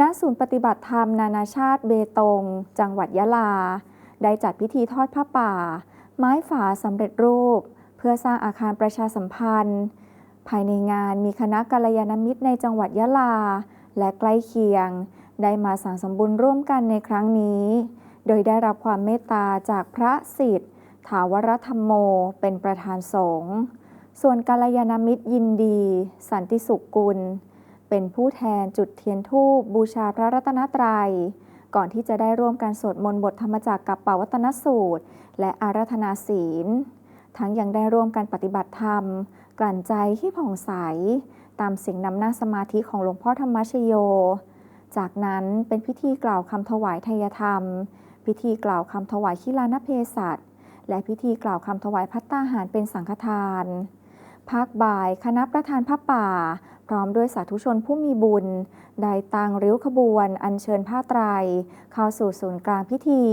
ณศูนย์ปฏิบัติธรรมนานาชาติเบตง จังหวัดยะลา ได้จัดพิธีทอดผ้าป่า ไม้ฝาสำเร็จรูป เพื่อสร้างอาคารประชาสัมพันธ์ ภายในงานมีคณะกัลยาณมิตรในจังหวัดยะลา และใกล้เคียง ได้มาสั่งสมบุญร่วมกันในครั้งนี้ โดยได้รับความเมตตาจากพระสิทธิ์ถาวรธรรมโม เป็นประธานสงฆ์ส่วนกัลยาณมิตรยินดี สันติสุขกุล เป็นผู้แทนจุดเทียนธูปบูชาพระรัตนตรัย ก่อนที่จะได้ร่วมกันสวดมนต์บทธรรมจักรกับปวัตนสูตร และอาราธนาศีล ทั้งยังได้ร่วมกันปฏิบัติธรรม กลั่นใจที่ผ่องใส ตามสิ่งนำหน้าสมาธิของหลวงพ่อธรรมชโย จากนั้นเป็นพิธีกล่าวคำถวายทยธรรม พิธีกล่าวคำถวายขีลานเพศัตและพิธีกล่าวคำถวายพัตตาหารเป็นสังฆทาน ภาคบ่ายคณะประธานพระป่า พร้อมด้วยสาธุชนผู้มีบุญ ได้ตังริ้วขบวน อัญเชิญผ้าไตร เข้าสู่ศูนย์กลางพิธี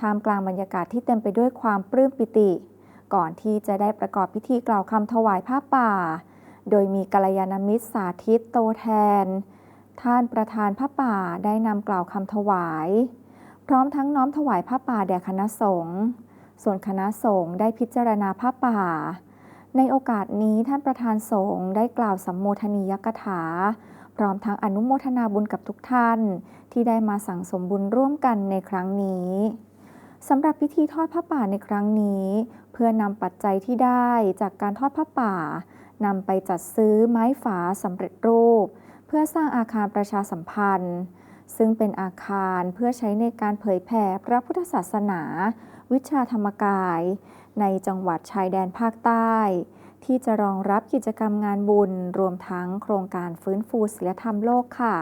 ท่ามกลางบรรยากาศที่เต็มไปด้วยความปลื้มปิติ ก่อนที่จะได้ประกอบพิธีกล่าวคำถวายผ้าป่า โดยมีกัลยาณมิตรสาธิตโตแทน ท่านประธานผ้าป่าได้นำกล่าวคำถวาย พร้อมทั้งน้อมถวายผ้าป่าแด่คณะสงฆ์ส่วนคณะสงฆ์ได้พิจารณาผ้าป่า ในโอกาสนี้ท่านประธานสงฆ์ได้กล่าวสัมโมทนียกถา พร้อมทั้งอนุโมทนาบุญกับทุกท่าน ที่ได้มาสั่งสมบุญร่วมกันในครั้งนี้สำหรับพิธีทอดผ้าป่าในครั้งนี้ เพื่อนำปัจจัยที่ได้จากการทอดผ้าป่านำไปจัดซื้อไม้ฝาสำเร็จรูป เพื่อสร้างอาคารประชาสัมพันธ์ ซึ่งเป็นอาคารเพื่อใช้ในการเผยแผ่พระพุทธศาสนา วิชาธรรมกาย ในจังหวัดชายแดนภาคใต้ ที่จะรองรับกิจกรรมงานบุญ รวมทั้งโครงการฟื้นฟูศิลธรรมโลกค่ะ